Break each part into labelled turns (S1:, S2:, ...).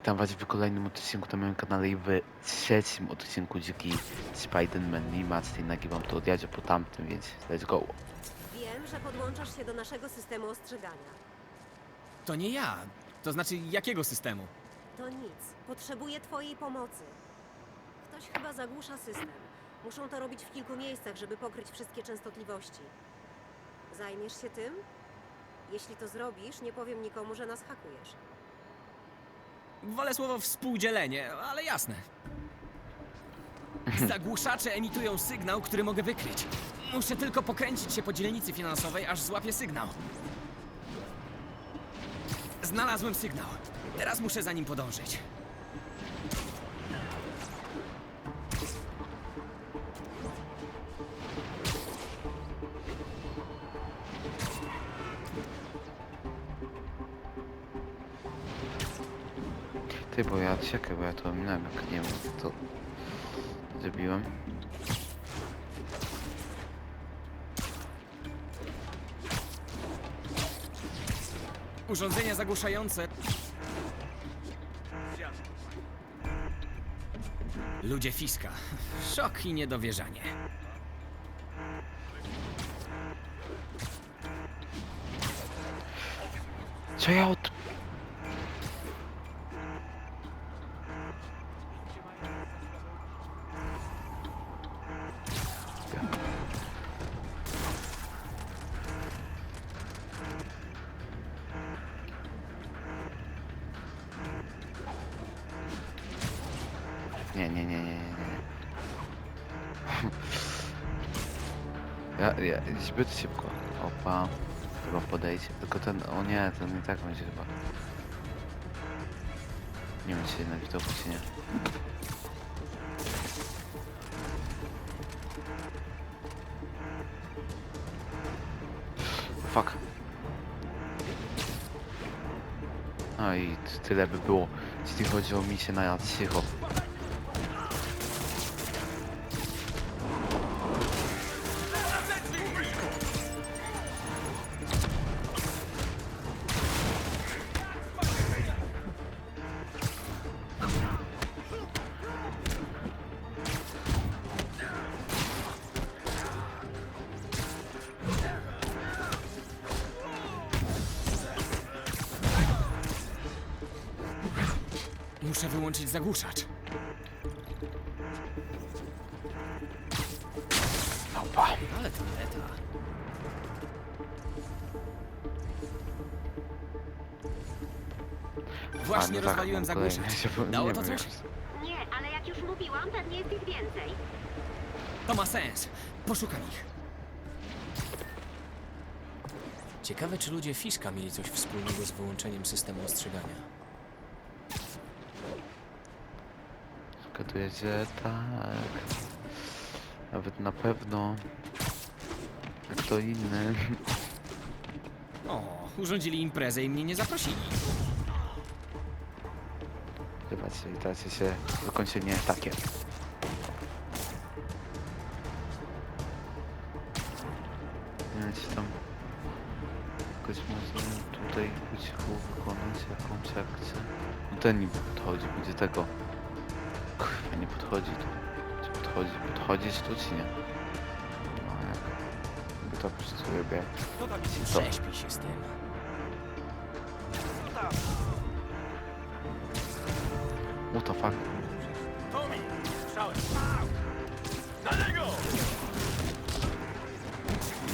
S1: Witam was w kolejnym odcinku na moim kanale i w trzecim odcinku Dziki Spider-Man nie ma tej nagrywam to od po tamtym, więc let's go.
S2: Wiem, że podłączasz się do naszego systemu ostrzegania.
S3: To nie ja. To znaczy, jakiego systemu?
S2: To nic. Potrzebuję twojej pomocy. Ktoś chyba zagłusza system. Muszą to robić w kilku miejscach, żeby pokryć wszystkie częstotliwości. Zajmiesz się tym? Jeśli to zrobisz, nie powiem nikomu, że nas hakujesz.
S3: Wolę słowo współdzielenie, ale jasne. Zagłuszacze emitują sygnał, który mogę wykryć. Muszę tylko pokręcić się po dzielnicy finansowej, aż złapię sygnał. Znalazłem sygnał. Teraz muszę za nim podążyć.
S1: Ty, bo ja to minąłem, jak nie wiem, to zrobiłem.
S3: Urządzenia zagłuszające. Ludzie Fiska. Szok i niedowierzanie.
S1: Co ja od... Ja, ja, zbyt szybko. Opa. Chyba podejdzie. Tylko ten, o nie, ten i tak będzie chyba. Nie wiem, czy się na widoku, czy nie. Fuck. No i tyle by było, jeśli chodzi o misję na cicho.
S3: Muszę wyłączyć zagłuszacz.
S1: Opa.
S3: Ale to beta. Właśnie
S1: A, no tak,
S3: rozwaliłem
S1: kolejny.
S3: zagłuszacz.
S1: Się
S3: Dało to coś?
S2: Nie, ale jak już mówiłam, pewnie jest ich więcej.
S3: To ma sens. Poszukam ich. Ciekawe, czy ludzie Fiska mieli coś wspólnego z wyłączeniem systemu ostrzegania.
S1: Zgaduję, że tak. Nawet na pewno. Kto inny.
S3: O, urządzili imprezę i mnie nie zaprosili.
S1: Zobaczcie, i teraz się zakończenie takie. Nie wiem, czy tam jakoś można tutaj po cichu wykonać jakąś akcję. No ten niby podchodzi, będzie tego. Podchodzi tu. Podchodzi? Podchodzić tu, czy nie? No jak? To robię. Co?
S3: Prześpij się z tym.
S1: What the fuck?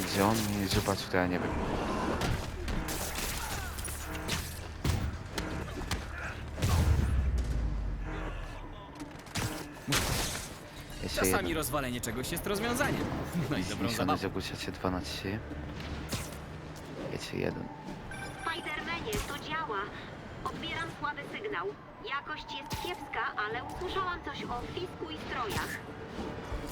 S1: Gdzie on mnie zobaczył, to ja nie wiem.
S3: Czasami rozwalenie czegoś jest rozwiązaniem. No i dobrą
S1: Zniszczony
S3: zabawą.
S1: zagłuszacie 2 na 3. Jeszcze jeden.
S4: Spidermanie, to działa. Odbieram słaby sygnał. Jakość jest kiepska, ale usłyszałam coś o fisku i strojach.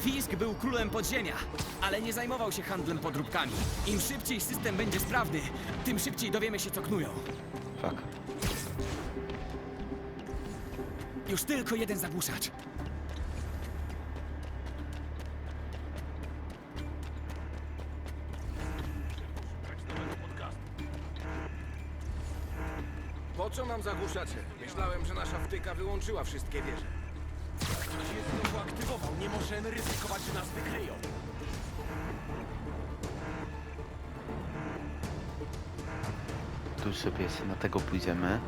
S3: Fisk był królem podziemia, ale nie zajmował się handlem podróbkami. Im szybciej system będzie sprawny, tym szybciej dowiemy się, co knują.
S1: Fuck.
S3: Już tylko jeden zagłuszacz.
S5: Odkurzacze. Myślałem, że nasza wtyka wyłączyła wszystkie wieże.
S6: Ktoś je znowu aktywował. Nie możemy ryzykować, że nas wykryją.
S1: Tu sobie na tego pójdziemy.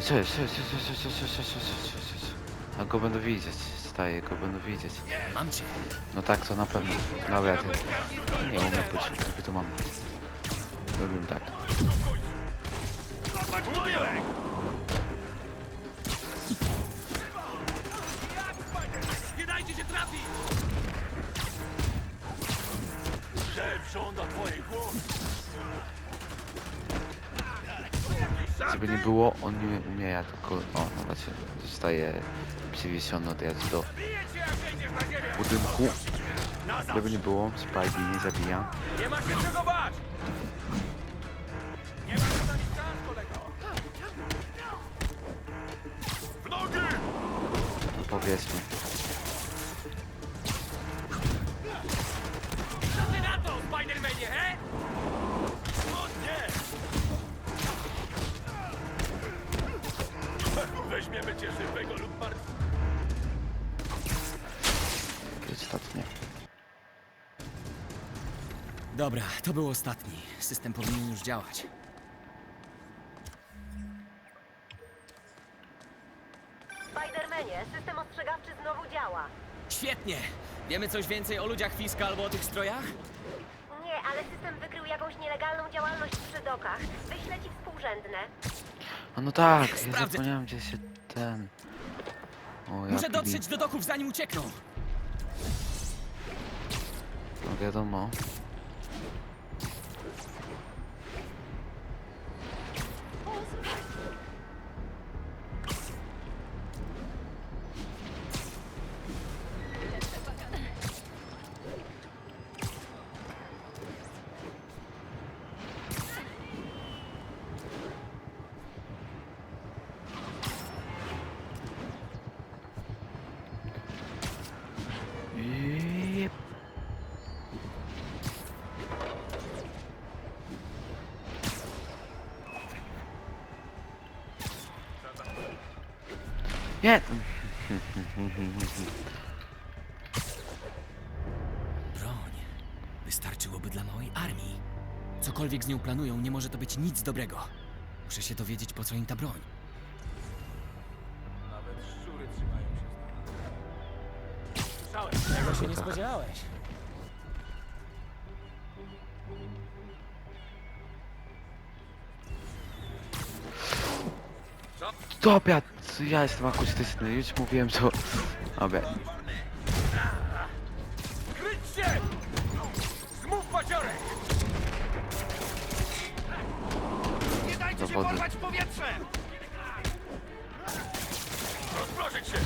S1: Co jest, co jest, co jest, co jest, co jest, co jest, co jest, co jest. A go będą widzieć, staje, go będą widzieć.
S3: Mam cię.
S1: No tak, to na pewno. Dobra, ty. Nie umiem być, tylko to mam. Robię tak.
S6: Nie.
S1: Żeby nie było, on nie umie, ja tylko... O, no właśnie, zostaje przywieziony od razu do budynku. Żeby nie było, Spidey nie zabija.
S6: Nie ma się czego bać! Co ty na to, Spidermanie, he? Weźmiemy cię żywego lub martwego.
S1: Jakie ostatnie.
S3: Dobra, to był ostatni. System powinien już działać.
S2: Znowu działa.
S3: Świetnie! Wiemy coś więcej o ludziach Fiska albo o tych strojach?
S2: Nie, ale system wykrył jakąś nielegalną działalność przy dokach. Wyślę ci współrzędne.
S1: A no tak, ja
S3: Sprawdzę.
S1: zapomniałem gdzie się ten... O,
S3: Muszę dotrzeć do doków zanim uciekną.
S1: No wiadomo. Nie!
S3: Broń. Wystarczyłoby dla małej armii. Cokolwiek z nią planują, nie może to być nic dobrego. Muszę się dowiedzieć, po co im ta broń.
S5: Nawet szczury trzymają się z
S6: Słyszałem.
S3: Tego się nie spodziewałeś.
S1: Dobra, ja jestem akustyczny, już mówiłem co... Dobra,
S6: Kryć się! Zmów paciorek! Nie dajcie
S1: Do
S6: się
S1: wody.
S6: porwać powietrzem! Rozproszyć się!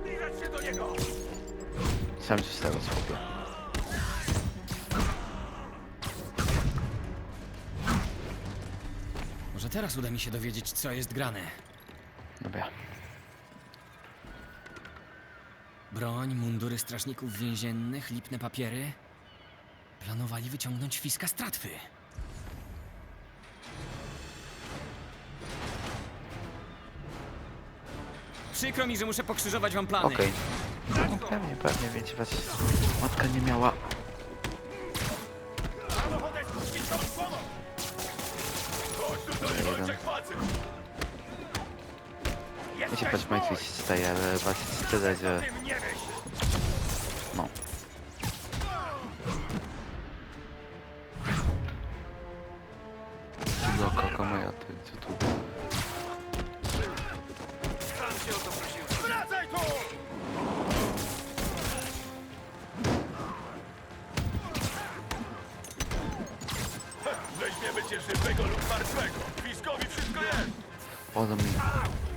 S6: Zbliżać się do niego!
S1: sam się z tego zrobię.
S3: Teraz uda mi się dowiedzieć, co jest grane.
S1: Dobra.
S3: Broń, mundury strażników więziennych, lipne papiery. Planowali wyciągnąć Fiska z tratwy. Przykro mi, że muszę pokrzyżować wam plany.
S1: Okej. No pewnie, pewnie, wiecie, was matka nie miała... tyle, że... No. Loka, kamera, ty, co tu?
S6: Weźmiemy cię żywego lub martwego. Piskowi wszystko jest!
S1: Ode mnie.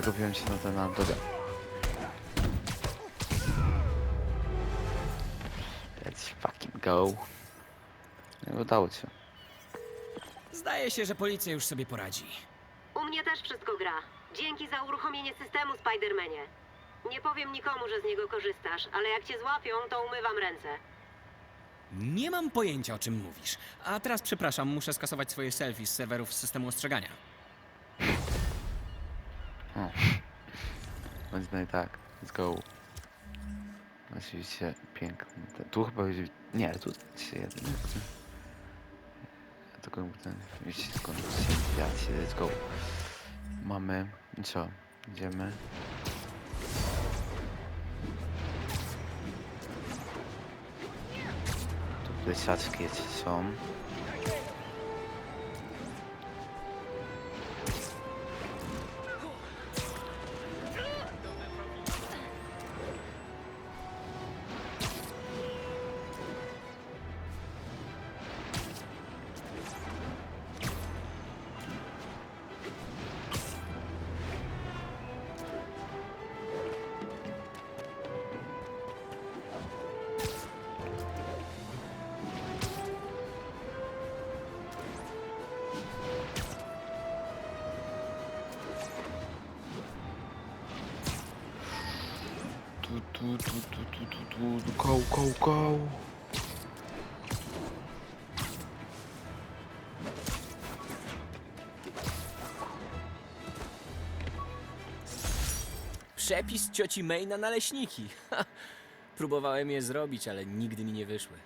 S1: Zagubiłem się na ten dobra. Let's fucking go. No, udało się.
S3: Zdaje się, że policja już sobie poradzi.
S2: U mnie też wszystko gra. Dzięki za uruchomienie systemu, Spidermanie. Nie powiem nikomu, że z niego korzystasz, ale jak cię złapią, to umywam ręce.
S3: Nie mam pojęcia, o czym mówisz. A teraz przepraszam, muszę skasować swoje selfie z serwerów systemu ostrzegania.
S1: O. Bądź no i tak. Let's go. Oczywiście piękny. Te- Tu chyba będzie... Nie, tu się jeden. Ja tylko ten wyścig Let's go. Mamy... Co? Idziemy. Tu plecaczki są. Tu, tu, tu, tu, tu, tu.
S3: Przepis cioci May na naleśniki. Ha! Próbowałem je zrobić, ale nigdy mi nie wyszły.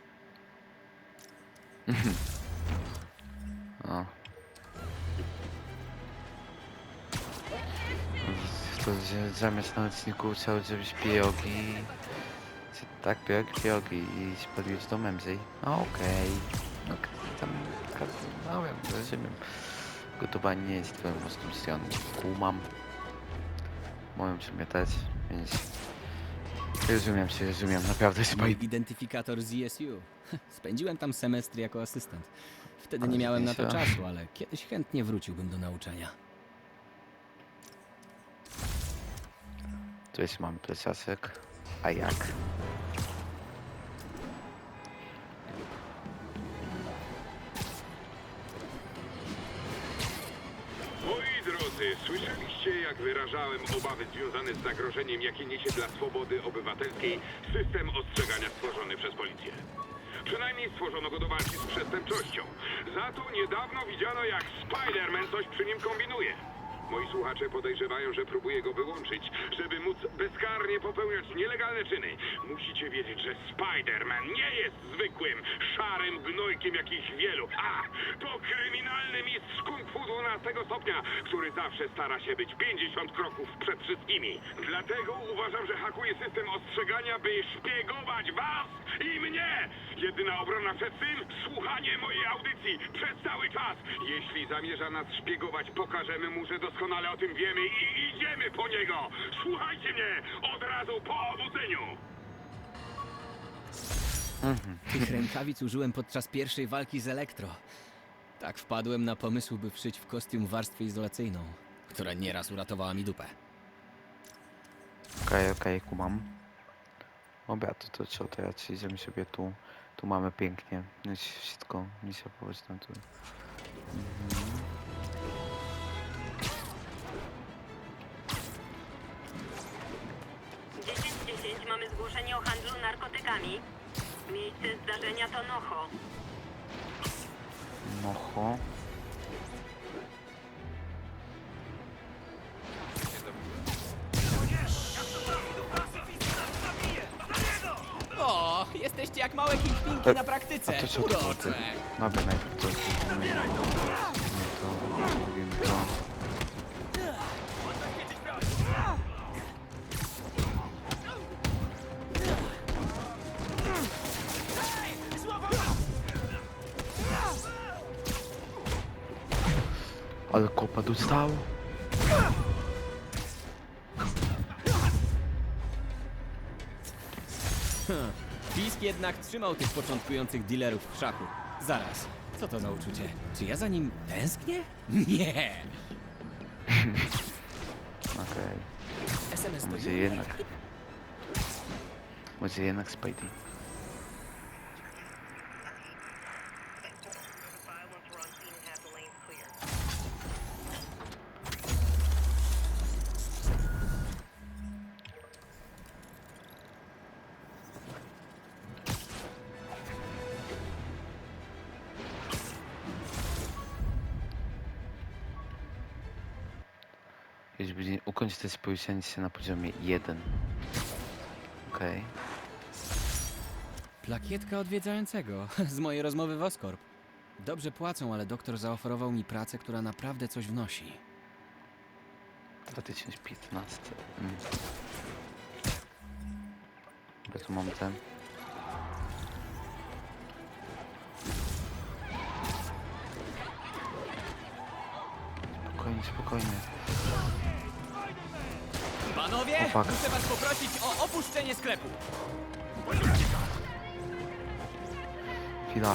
S1: Zamiast na odcinku chciał, żebyś pierogi... Tak, pierogi, pierogi i spaliłeś do Memzy. No okej. No k- tam... No wiem, rozumiem. Gotowanie nie jest twoją mocną stroną. Kumam. Moją też, więc... Rozumiem się, rozumiem, naprawdę
S3: Mój
S1: spaj...
S3: identyfikator z ESU. Spędziłem tam semestr jako asystent. Wtedy nie miałem na to czasu, ale kiedyś chętnie wróciłbym do nauczania.
S1: Tu jest mamy plecasek. A jak?
S7: Moi drodzy, słyszeliście jak wyrażałem obawy związane z zagrożeniem, jakie niesie dla swobody obywatelskiej system ostrzegania stworzony przez policję. Przynajmniej stworzono go do walki z przestępczością. Za to niedawno widziano jak Spider-Man coś przy nim kombinuje. Moi słuchacze podejrzewają, że próbuje go wyłączyć, żeby móc bezkarnie popełniać nielegalne czyny. Musicie wiedzieć, że Spider-Man nie jest zwykłym, szarym gnojkiem jakichś wielu. A, to kryminalny mistrz kung fu 12 stopnia, który zawsze stara się być 50 kroków przed wszystkimi. Dlatego uważam, że hakuje system ostrzegania, by szpiegować was i mnie. Jedyna obrona przed tym, słuchanie mojej audycji przez cały czas. Jeśli zamierza nas szpiegować, pokażemy mu, że doskonale o tym wiemy i idziemy po niego. Słuchajcie mnie od razu po obudzeniu.
S3: Tych rękawic użyłem podczas pierwszej walki z Elektro. Tak wpadłem na pomysł, by wszyć w kostium warstwę izolacyjną, która nieraz uratowała mi dupę.
S1: Okej, okej, kumam. Dobra, to, to co, teraz idziemy sobie tu. Tu mamy pięknie. I wszystko, misja poboczna tu. Mhm.
S4: Mamy zgłoszenie o handlu narkotykami. Miejsce zdarzenia to Nocho.
S1: Mocho.
S3: O, jesteście jak małe kingpinki na praktyce.
S1: A to co to
S3: Urocze.
S1: dobra, najpierw to zrobimy. To, zrobimy to. Ale kopa dostał.
S3: Fisk jednak trzymał tych początkujących dealerów w szachu. Zaraz, co to za uczucie? Czy ja za nim tęsknię? Nie!
S1: Okej.
S3: SMS do
S1: Może jednak. Może jednak Spidey. Ukończyć to poruszanie się na poziomie 1. Okej.
S3: Plakietka odwiedzającego z mojej rozmowy w Oscorp. Dobrze płacą, ale doktor zaoferował mi pracę, która naprawdę coś wnosi.
S1: 2015. Mm. Bo tu Spokojnie.
S3: Panowie,
S1: O, fuck.
S3: muszę was poprosić o opuszczenie sklepu.
S1: Chwila.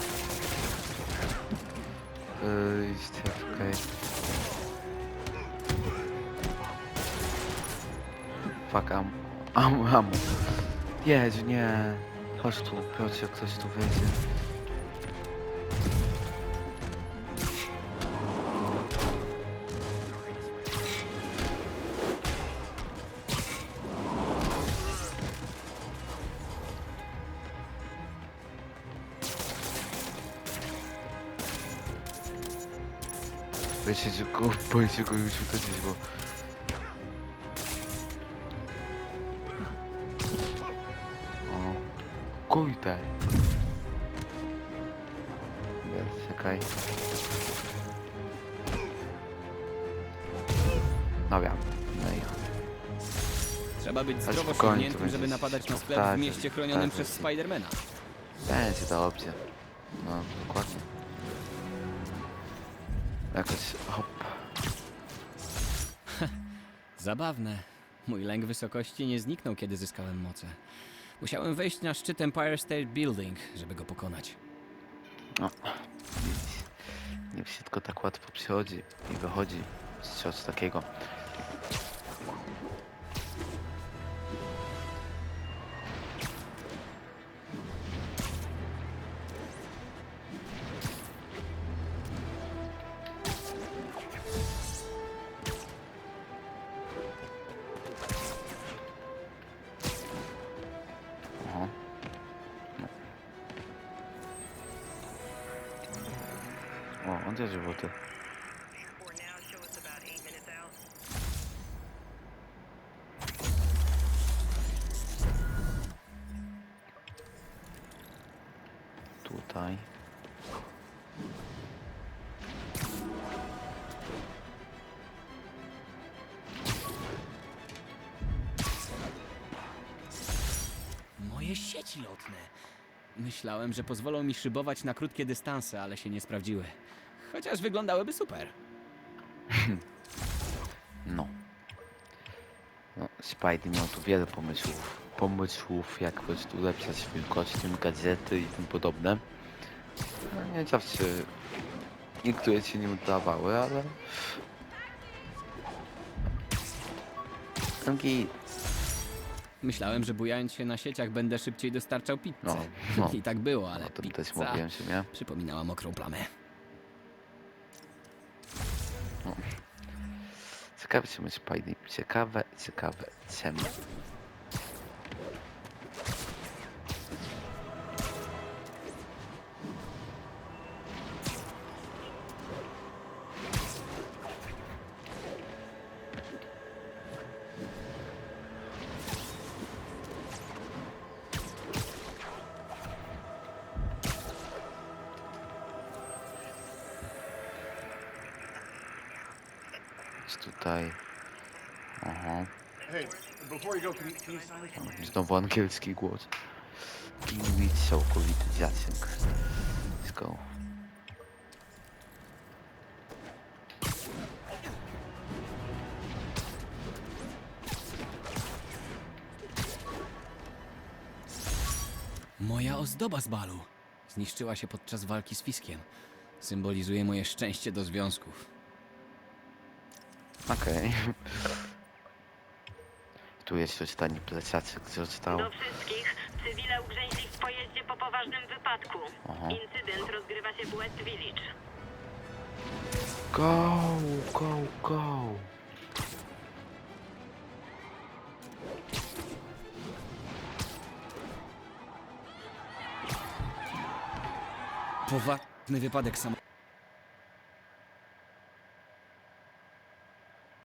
S1: Yy, idźcie, okej. Fuck, am. Am, am. Jedź, nie. Chodź tu, proszę, ktoś tu wejdzie. Go, boję się go już utoczyć, bo... O, kurde. Jest, czekaj. Dobra, no i
S3: Trzeba być
S1: Ale
S3: zdrowo ściągniętym,
S1: będzie
S3: żeby napadać na sklep w mieście chronionym przez. Spidermana.
S1: będzie dobrze. No, dokładnie.
S3: Zabawne. Mój lęk wysokości nie zniknął, kiedy zyskałem moce. Musiałem wejść na szczyt Empire State Building, żeby go pokonać.
S1: No, widzisz, nie wszystko tak łatwo przychodzi i wychodzi z czegoś takiego. O, on też żółty. Tutaj.
S3: Myślałem, że pozwolą mi szybować na krótkie dystanse, ale się nie sprawdziły. Chociaż wyglądałyby super.
S1: No. No, Spidey miał tu wiele pomysłów. Pomysłów, jak po prostu ulepszać swój kostium, gadżety i tym podobne. No, nie zawsze niektóre się nie udawały, ale... Drugi...
S3: Myślałem, że bujając się na sieciach będę szybciej dostarczał pizzę.
S1: No, no.
S3: I tak było, ale
S1: O tym
S3: pizza
S1: też mówiłem się, nie?
S3: przypominała mokrą plamę.
S1: Ciekawe czemu Spidey. Ciekawe, ciekawe czemu.
S8: For me?
S1: Znowu angielski głos. I mieć całkowity zasięg. Let's go.
S3: Moja ozdoba z balu. Zniszczyła się podczas walki z Fiskiem. Symbolizuje moje szczęście do związków.
S1: Okej. Tu jest coś tani plecaczek został.
S4: Do wszystkich. Cywile ugrzęźli w pojeździe po poważnym wypadku.
S1: Aha.
S4: Incydent rozgrywa się w West Village.
S1: Go, go, go.
S3: Poważny wypadek sam.